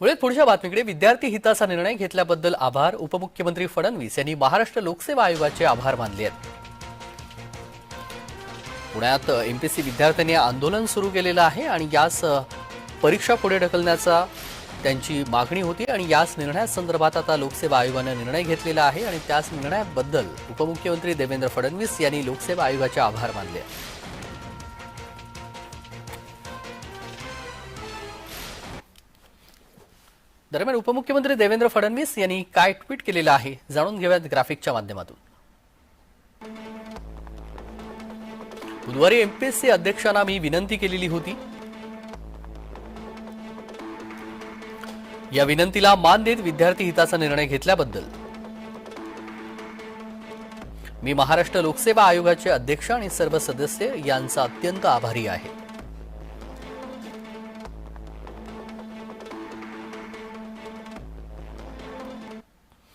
मुळे पुढच्या बातमीकडे विद्यार्थी हिताचा निर्णय घेतल्याबद्दल आभार. उपमुख्यमंत्री फडणवीस यांनी महाराष्ट्र लोकसेवा आयोगाचे आभार मानले आहेत. पुण्यात एमपीसी विद्यार्थ्यांनी आंदोलन सुरू केलेलं आहे आणि यास परीक्षा पुढे ढकलण्याचा त्यांची मागणी होती आणि याच निर्णयासंदर्भात आता लोकसेवा आयोगानं निर्णय घेतलेला आहे आणि त्याच निर्णयाबद्दल उपमुख्यमंत्री देवेंद्र फडणवीस यांनी लोकसेवा आयोगाचे आभार मानले दरम्यान उपमुख्यमंत्री देवेंद्र फडणवीस यांनी काय ट्विट केलेलं आहे जाणून घेऊयात ग्राफिकच्या माध्यमातून. बुधवारी एमपीएससी अध्यक्षांना मी विनंती केलेली होती. या विनंतीला मान देत विद्यार्थी हिताचा निर्णय घेतल्याबद्दल. मी महाराष्ट्र लोकसेवा आयोगाचे अध्यक्ष आणि सर्व सदस्य यांचा अत्यंत आभारी आहे.